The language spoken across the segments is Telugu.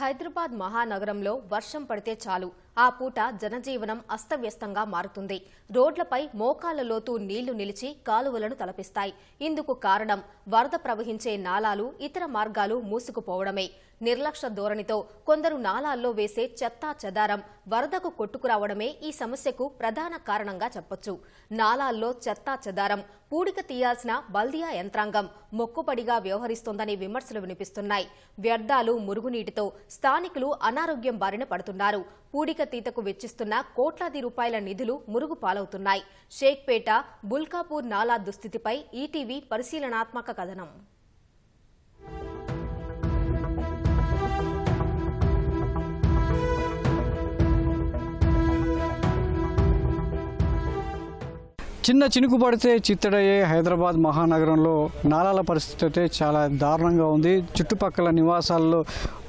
హైదరాబాద్ మహానగరంలో వర్షం పడితే చాలు. ఆ పూట జనజీవనం అస్తవ్యస్తంగా మారుతుంది. రోడ్లపై మోకాళ్ళ లోతు నీళ్ళు నిలిచి కాలువలను తలపిస్తాయి. ఇందుకు కారణం వరద ప్రవహించే నాలాలు ఇతర మార్గాలు మూసుకుపోవడమే. నిర్లక్ష్య ధోరణితో కొందరు నాలాల్లో వేసే చెత్తా చెదారం వరదకు కొట్టుకురావడమే ఈ సమస్యకు ప్రధాన కారణంగా చెప్పొచ్చు. నాలాల్లో చెత్తా చెదారం పూడిక తీయాల్సిన బల్దియా యంత్రాంగం మొక్కుపడిగా వ్యవహరిస్తోందని విమర్శలు వినిపిస్తున్నాయి. వ్యర్థాలు మురుగునీటితో స్థానికులు అనారోగ్యం బారిన పడుతున్నారు. పూడిక తీతకు వెచ్చిస్తున్న కోట్లాది రూపాయల నిధులు మురుగు పాలవుతున్నాయి. షేక్పేట బుల్కాపూర్ నాలా దుస్థితిపై ఈటీవీ పరిశీలనాత్మక కథనం. చిన్న చినుకు పడితే చిత్తడయ్యే హైదరాబాద్ మహానగరంలో నాలాల పరిస్థితి అయితే చాలా దారుణంగా ఉంది. చుట్టుపక్కల నివాసాల్లో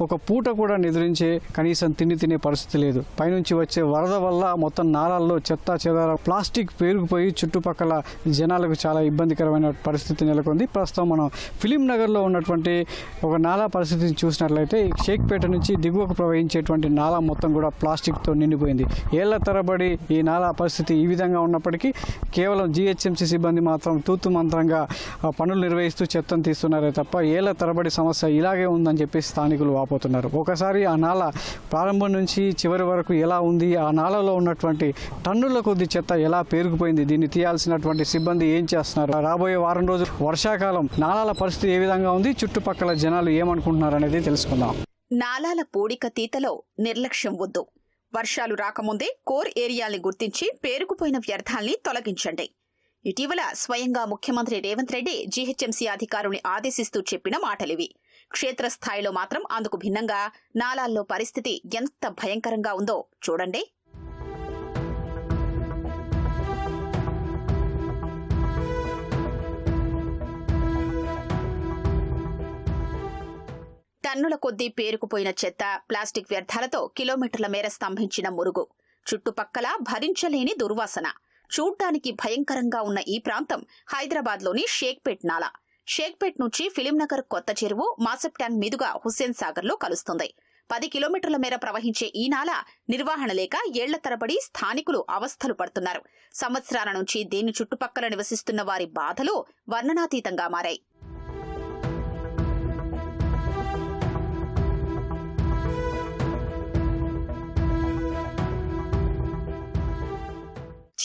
ఒక పూట కూడా నిద్రించే కనీసం తిండి తినే పరిస్థితి లేదు. పైనుంచి వచ్చే వరద వల్ల మొత్తం నాలాల్లో చెత్త చెదార ప్లాస్టిక్ పేరుకుపోయి చుట్టుపక్కల జనాలకు చాలా ఇబ్బందికరమైన పరిస్థితి నెలకొంది. ప్రస్తుతం మనం ఫిలిం నగర్లో ఉన్నటువంటి ఒక నాలా పరిస్థితిని చూసినట్లయితే షేక్పేట నుంచి దిగువకు ప్రవహించేటువంటి నాలా మొత్తం కూడా ప్లాస్టిక్తో నిండిపోయింది. ఏళ్ళ తరబడి ఈ నాలా పరిస్థితి ఈ విధంగా ఉన్నప్పటికీ కేవలం జీహెచ్ఎంసీ సిబ్బంది మాత్రం తూతు మంత్రంగా ఆ, పనులు నిర్వహిస్తూ చెత్తను తీస్తున్నారే తప్ప ఏళ్ళ తరబడి సమస్య ఇలాగే ఉందని చెప్పి స్థానికులు వాపోతున్నారు. ఒకసారి ఆ నాల ప్రారంభం నుంచి చివరి వరకు ఎలా ఉంది? ఆ నాలలో ఉన్నటువంటి టన్నుల కొద్ది చెత్త ఎలా పేరుకుపోయింది? దీన్ని తీయాల్సినటువంటి సిబ్బంది ఏం చేస్తున్నారు? రాబోయే వారం రోజులు వర్షాకాలం నాలాల పరిస్థితి ఏ విధంగా ఉంది? చుట్టుపక్కల జనాలు ఏమనుకుంటున్నారు అనేది తెలుసుకుందాం. నాలాల పూడిక తీతలో నిర్లక్ష్యం వద్దు. వర్షాలు రాకముందే కోర్ ఏరియాల్ని గుర్తించి పేరుకుపోయిన వ్యర్థాల్ని తొలగించండి. ఇటీవల స్వయంగా ముఖ్యమంత్రి రేవంత్ రెడ్డి జీహెచ్ఎంసీ అధికారుల్ని ఆదేశిస్తూ చెప్పిన మాటలివి. క్షేత్రస్థాయిలో మాత్రం అందుకు భిన్నంగా నాలాల్లో పరిస్థితి ఎంత భయంకరంగా ఉందో చూడండి. టన్నుల కొద్దీ పేరుకుపోయిన చెత్త ప్లాస్టిక్ వ్యర్థాలతో కిలోమీటర్ల మేర స్తంభించిన మురుగు. చుట్టుపక్కల భరించలేని దుర్వాసన. చూడ్డానికి భయంకరంగా ఉన్న ఈ ప్రాంతం హైదరాబాద్లోని షేక్పేట్ నాలా. షేక్పేట్ నుంచి ఫిలింనగర్ కొత్త చెరువు మాసప్ ట్యాంక్ మీదుగా హుస్సేన్ సాగర్లో కలుస్తుంది. పది కిలోమీటర్ల మేర ప్రవహించే ఈ నాల నిర్వహణ లేక ఏళ్ళ తరబడి స్థానికులు అవస్థలు పడుతున్నారు. సంవత్సరాల నుంచి దీని చుట్టుపక్కల నివసిస్తున్న వారి బాధలు వర్ణనాతీతంగా మారాయి.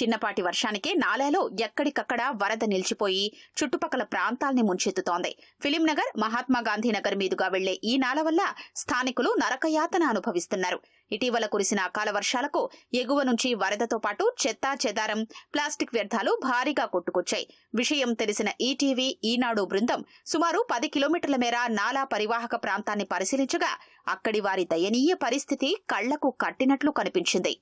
చిన్నపాటి వర్షానికే నాలాలో ఎక్కడికక్కడ వరద నిలిచిపోయి చుట్టుపక్కల ప్రాంతాల్ని ముంచెత్తుతోంది. ఫిలింనగర్ మహాత్మాగాంధీ నగర్ మీదుగా వెళ్ళే ఈ నాల వల్ల స్థానికులు నరకయాతన అనుభవిస్తున్నారు. ఇటీవల కురిసిన అకాల వర్షాలకు ఎగువ నుంచి వరదతో పాటు చెత్తా చెదారం ప్లాస్టిక్ వ్యర్థాలు భారీగా కొట్టుకొచ్చాయి. విషయం తెలిసిన ఈటీవీ ఈనాడు బృందం సుమారు పది కిలోమీటర్ల మేర నాలా పరివాహక ప్రాంతాన్ని పరిశీలించగా అక్కడి వారి దయనీయ పరిస్థితి కళ్ళకు కట్టినట్లు కనిపించింది.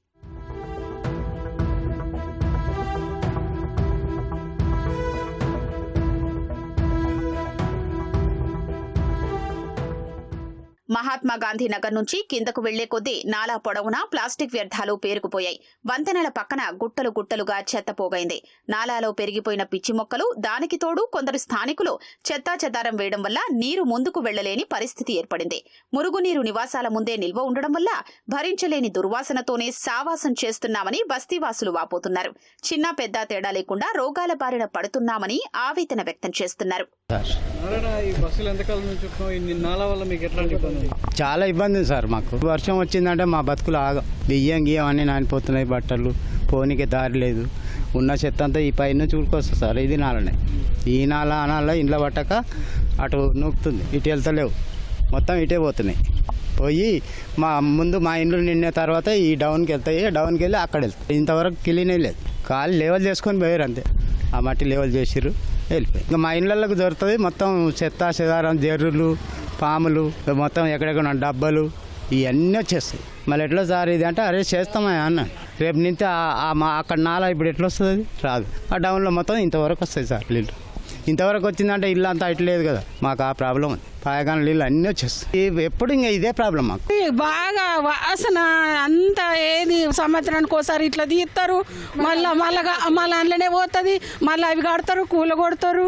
మహాత్మా గాంధీ నగర్ నుంచి కిందకు వెళ్ళే కొద్దీ నాలా పొడవునా ప్లాస్టిక్ వ్యర్థాలు పేరుకుపోయాయి. వంతెనల పక్కన గుట్టలు గుట్టలుగా చెత్త పోగైంది. నాలాలో పెరిగిపోయిన పిచ్చి మొక్కలు దానికి తోడు కొందరు స్థానికులు చెత్తా చెదారం వేయడం వల్ల నీరు ముందుకు వెళ్ళలేని పరిస్థితి ఏర్పడింది. మురుగునీరు నివాసాల ముందే నిల్వ ఉండడం వల్ల భరించలేని దుర్వాసనతోనే సావాసం చేస్తున్నామని బస్తీవాసులు వాపోతున్నారు. చిన్న పెద్ద తేడా లేకుండా రోగాల బారిన పడుతున్నామని ఆవేదన వ్యక్తం చేస్తున్నారు. ఈ బస్సులు ఎంతకాలం నాల వల్ల మీకు ఎట్లాంటి ఇబ్బంది చాలా ఇబ్బంది ఉంది సార్ మాకు. వర్షం వచ్చిందంటే మా బతుకులు ఆగం బియ్యం గియ్యం అన్నీ నానిపోతున్నాయి బట్టలు. పోనీకి దారి లేదు. ఉన్న చెత్త అంతా ఈ పైన చూడుకొస్తుంది సార్. ఇది నాలనే. ఈ నాల నాల ఇంట్లో పట్టక అటు నూకుతుంది. ఇటు వెళ్తలేవు మొత్తం ఇటే పోతున్నాయి. పోయి మా ముందు మా ఇండ్లు నిండిన తర్వాత ఈ డౌన్కి వెళ్తాయి డౌన్కి వెళ్ళి అక్కడ వెళ్తాయి ఇంతవరకు క్లీనే లేదు. కాలు లేవల్ చేసుకొని పోయారు అంతే. ఆ మట్టి లేవల్ చేసిర్రు వెళ్ళిపోయి ఇంకా మా ఇండ్లకు దొరుకుతుంది మొత్తం చెత్త చెదారం జర్రులు పాములు మొత్తం ఎక్కడెక్కడ ఉన్న డబ్బలు ఇవన్నీ వచ్చేస్తాయి. మళ్ళీ ఎట్లా సార్ ఇది అంటే అరే చేస్తామా అన్న. రేపు నింతే ఆ- మా అక్కడ నాలా ఇప్పుడు ఎట్లా వస్తుంది? అది? రాదు. ఆ డౌన్లో మొత్తం ఇంతవరకు వస్తాయి సార్ నీళ్ళు. ఇంతవరకు వచ్చిందంటే ఇల్లు అంతా ఇట్లేదు కదా. మాకు ఆ ప్రాబ్లం ఉంది. పాయగాన నీళ్ళు అన్నీ వచ్చేస్తాయి. ఎప్పుడు ఇంకా ఇదే ప్రాబ్లం మాకు. బాగా వాసన అంత ఏ సంవత్సరానికి ఒకసారి ఇట్లా తీస్తారు. మళ్ళా మళ్ళా మళ్ళీ అందులోనే పోతుంది. మళ్ళీ అవి కడతారు కూల కొడతారు.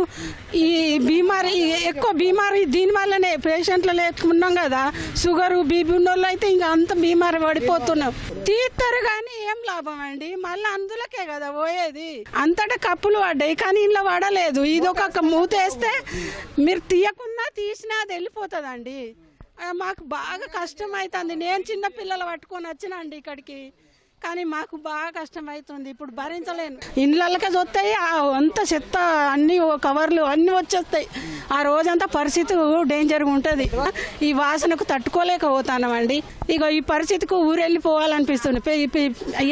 ఈ బీమారి ఎక్కువ బీమారి దీని వల్లనే పేషెంట్లు లేకున్నాం కదా. షుగర్ బీపీ ఉన్న వాళ్ళు అయితే ఇంకా అంత బీమారి పడిపోతున్నాం. తీస్తారు కానీ ఏం లాభం అండి? మళ్ళీ అందులోకే కదా పోయేది. అంతటా కప్పులు పడ్డాయి కానీ ఇంట్లో పడలేదు. ఇది ఒక మూత వేస్తే మీరు తీయకున్నా తీసినా అది వెళ్ళిపోతుందండి. మాకు బాగా కష్టం అవుతుంది. నేను చిన్న పిల్లలు పట్టుకొని వచ్చినండి ఇక్కడికి. కానీ మాకు బాగా కష్టం అవుతుంది ఇప్పుడు భరించలేను. ఇండ్లకే చూస్తాయి ఆ అంత చెత్త అన్ని కవర్లు అన్ని వచ్చేస్తాయి. ఆ రోజంతా పరిస్థితి డేంజర్గా ఉంటుంది. ఈ వాసనకు తట్టుకోలేకపోతామండి ఇక ఈ పరిస్థితికి ఊరెళ్ళిపోవాలనిపిస్తుంది.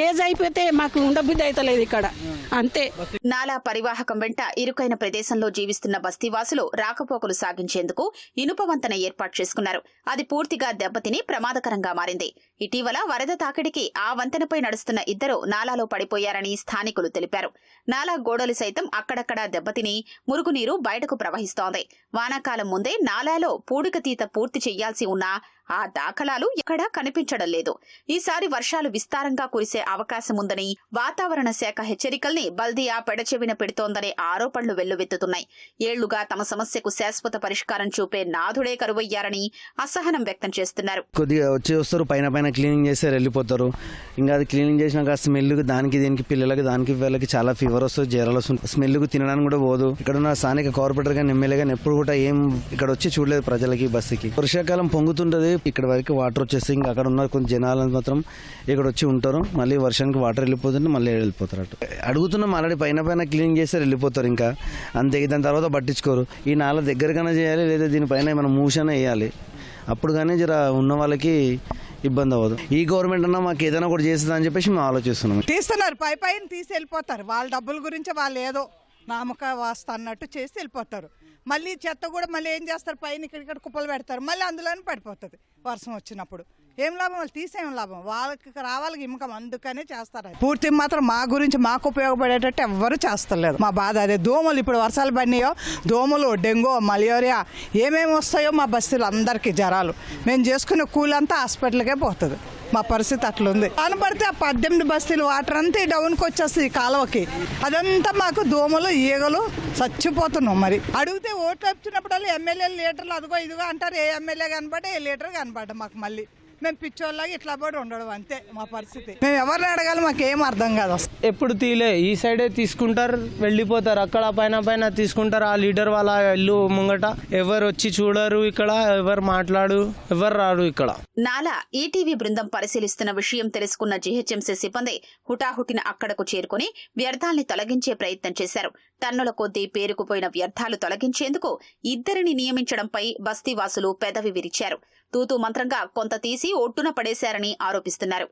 ఏజ్ అయిపోతే మాకు ఉండబుద్ధి అవుతలేదు ఇక్కడ. అంతే. నాలా పరివాహకం వెంట ఇరుకైన ప్రదేశంలో జీవిస్తున్న బస్తీవాసులు రాకపోకలు సాగించేందుకు ఇనుప వంతెన ఏర్పాటు చేసుకున్నారు. అది పూర్తిగా దెబ్బతిని ప్రమాదకరంగా మారింది. ఇటీవల వరద తాకిడికి ఆ వంతెనపై నడుస్తున్న ఇద్దరు నాలాలో పడిపోయారని స్థానికులు తెలిపారు. నాలా గోడలు సైతం అక్కడక్కడా దెబ్బతిని మురుగునీరు బయటకు ప్రవహిస్తోంది. వానాకాలం ముందే నాలాలో పూడికతీత పూర్తి చేయాల్సి ఉన్నా ఆ దాఖలాలు ఎక్కడా కనిపించడం లేదు. ఈసారి వర్షాలు విస్తారంగా కురిసే అవకాశం ఉందని వాతావరణ శాఖ హెచ్చరికల్ని బల్దియా పెడచెవిన పెడుతోందనే ఆరోపణలు వెల్లువెత్తుతున్నాయి. ఏళ్ళుగా తమ సమస్యకు శాశ్వత పరిష్కారం చూపే నాథుడే కరువయ్యారని అసహనం వ్యక్తం చేస్తున్నారు. కొద్దిగా వచ్చి వస్తారు పైన పైన క్లీనింగ్ చేస్తారు వెళ్ళిపోతారు. ఇంకా అది క్లీనింగ్ చేసినాక స్మెల్కి దానికి దీనికి పిల్లలకి దానికి వీళ్ళకి చాలా ఫీవర్ వస్తుంది జ్వరాలు వస్తుంది. స్మెల్కి తినడానికి కూడా పోదు. ఇక్కడ ఉన్న స్థానిక కార్పొరేటర్ కానీ ఎమ్మెల్యే కానీ ఎప్పుడు కూడా ఏం ఇక్కడ వచ్చి చూడలేదు ప్రజలకి బస్సుకి. వర్షాకాలం పొంగుతుంటది ఇక్కడ వరకు వాటర్ వచ్చేసి ఇంకా అక్కడ ఉన్న కొంచెం జనాలు మాత్రం ఇక్కడ వచ్చి ఉంటారు. మళ్ళీ వర్షానికి వాటర్ వెళ్ళిపోతుంటే మళ్ళీ వెళ్ళిపోతారు అటు. అడుగుతున్నాం ఆల్రెడీ పైన పైన క్లీన్ చేస్తే వెళ్ళిపోతారు ఇంకా. అంతే దాని తర్వాత పట్టించుకోరు. ఈ నాల దగ్గరకైనా చేయాలి లేదా దీనిపైన ఏమైనా మూసనే వేయాలి. అప్పుడు కానీ జర ఉన్న వాళ్ళకి ఇబ్బంది అవ్వదు. ఈ గవర్నమెంట్ అన్నా మాకు ఏదైనా ఒకటి చేస్తుందని చెప్పేసి మేము ఆలోచిస్తున్నాం. తీస్తున్నారు పై పైన తీసి వెళ్ళిపోతారు. వాళ్ళ డబ్బుల గురించి వాళ్ళు ఏదో నామక వాస్త అన్నట్టు చేసి వెళ్ళిపోతారు. మళ్ళీ చెత్త కూడా మళ్ళీ ఏం చేస్తారు? పైన ఇక్కడ ఇక్కడ కుప్పలు పెడతారు. మళ్ళీ అందులోనే పడిపోతుంది వర్షం వచ్చినప్పుడు. ఏం లాభం? వాళ్ళు తీసేం లాభం? వాళ్ళకి రావాలి ఇమ్మకం అందుకనే చేస్తారు పూర్తి మాత్రం మా గురించి మాకు ఉపయోగపడేటట్టు ఎవ్వరు చేస్తలేదు. మా బాధ అదే. దోమలు ఇప్పుడు వర్షాలు పడినాయో దోమలు డెంగో మలేరియా ఏమేమి వస్తాయో మా బస్తీలు అందరికీ జ్వరాలు. మేము చేసుకునే కూలంతా హాస్పిటల్కే పోతుంది. మా పరిస్థితి అట్లుంది. కనబడితే ఆ పద్దెనిమిది బస్తీలు వాటర్ అంతా డౌన్కి వచ్చేస్తుంది ఈ కాలువకి. అదంతా మాకు దోమలు ఈగలు చచ్చిపోతున్నాం మరి. అడిగితే ఓట్లు వచ్చినప్పుడల్లా ఎమ్మెల్యే లీటర్లు అదిగో ఇదిగో అంటారు. ఏ ఎమ్మెల్యే కనబడ్డా ఏ లీటర్ కనబడ్డా మాకు మళ్ళీ. మేము పిచ్చోళ్ళగా ఇట్లా పడి ఉండడం అంతే మా పరిస్థితి. మేము ఎవరిని అడగాలి మాకు ఏం అర్థం కాదు ఎప్పుడు తీలే ఈ సైడే తీసుకుంటారు వెళ్ళిపోతారు. అక్కడ పైన పైన తీసుకుంటారు. ఆ లీడర్ వాళ్ళ ఇల్లు ముంగట. ఎవరు వచ్చి చూడరు ఇక్కడ ఎవరు మాట్లాడు ఎవరు రారు ఇక్కడ. నాలా ఈటీవీ బృందం పరిశీలిస్తున్న విషయం తెలుసుకున్న జీహెచ్ఎంసీ సిబ్బంది హుటాహుటిన అక్కడకు చేరుకుని వ్యర్థాల్ని తొలగించే ప్రయత్నం చేశారు. టన్నుల కొద్దీ పేరుకుపోయిన వ్యర్థాలు తొలగించేందుకు ఇద్దరిని నియమించడంపై బస్తీవాసులు పెదవి విరిచారు. తూతూ మంత్రంగా కొంత తీసి ఒట్టున పడేశారని ఆరోపిస్తున్నారు.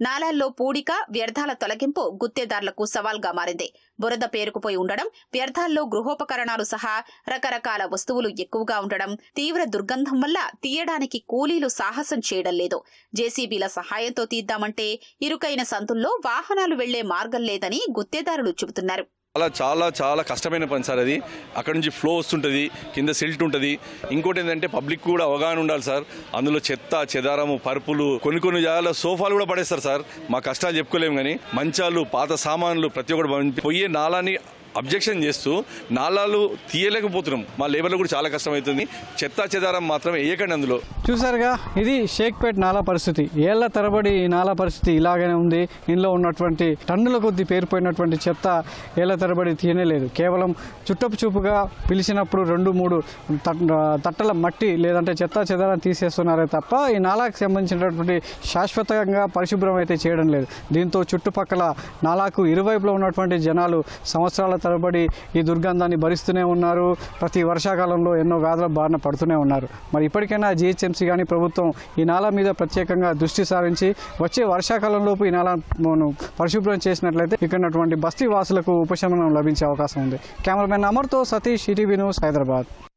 నాలాల్లో పూడిక వ్యర్థాల తొలగింపు గుత్తేదారులకు సవాల్గా మారింది. బురద పేరుకుపోయి ఉండడం వ్యర్థాల్లో గృహోపకరణాలు సహా రకరకాల వస్తువులు ఎక్కువగా ఉండడం తీవ్ర దుర్గంధం వల్ల తీయడానికి కూలీలు సాహసం చేయడం లేదు. జేసీబీల సహాయంతో తీద్దామంటే ఇరుకైన సందుల్లో వాహనాలు వెళ్ళే మార్గం లేదని గుత్తేదారులు చెబుతున్నారు. చాలా చాలా చాలా కష్టమైన పని సార్ అది. అక్కడ నుంచి ఫ్లో వస్తుంటుంది కింద సిల్ట్ ఉంటుంది. ఇంకోటి ఏంటంటే పబ్లిక్ కూడా అవగాహన ఉండాలి సార్. అందులో చెత్త చెదారము పరుపులు కొన్ని కొన్ని జాగాలో సోఫాలు కూడా పడేస్తారు సార్. మా కష్టాలు చెప్పుకోలేము కానీ మంచాలు పాత సామాన్లు ప్రతి ఒక్కటి పోయే నాలాని అబ్జెక్షన్ చేస్తూ నాలాలు తీయలేకపోతున్నాం. మా లేబర్లో కూడా చాలా కష్టమవుతుంది. చెత్త చెదారం మాత్రం వేయకండి అందులో. చూసారుగా ఇది షేక్పేట్ నాలా పరిస్థితి. ఏళ్ళ తరబడి ఈ నాలా పరిస్థితి ఇలాగనే ఉంది. ఇందులో ఉన్నటువంటి టన్నుల కొద్ది పేరుపోయినటువంటి చెత్త ఏళ్ళ తరబడి తీయనేలేదు కేవలం చుట్టపు చూపుగా పిలిచినప్పుడు రెండు మూడు తట్- తట్టల మట్టి లేదంటే చెత్త చెదారం తీసేస్తున్నారే తప్ప ఈ నాలాకు సంబంధించినటువంటి శాశ్వతంగా పరిశుభ్రం అయితే చేయడం లేదు. దీంతో చుట్టుపక్కల నాలాకు ఇరువైపులో ఉన్నటువంటి జనాలు సంవత్సరాల తరబడి ఈ దుర్గంధాన్ని భరిస్తూనే ఉన్నారు. ప్రతి వర్షాకాలంలో ఎన్నో వ్యాధుల బారిన పడుతూనే ఉన్నారు. మరి ఇప్పటికైనా జిహెచ్ఎంసీ కానీ ప్రభుత్వం ఈ నాలా మీద ప్రత్యేకంగా దృష్టి సారించి వచ్చే వర్షాకాలంలోపు ఈ నాలను పరిశుభ్రం చేసినట్లయితే ఇక్కడ ఉన్నటువంటి బస్తీ వాసులకు ఉపశమనం లభించే అవకాశం ఉంది. కెమెరామెన్ అమర్తో సతీష్ ఈటీవీ న్యూస్ హైదరాబాద్.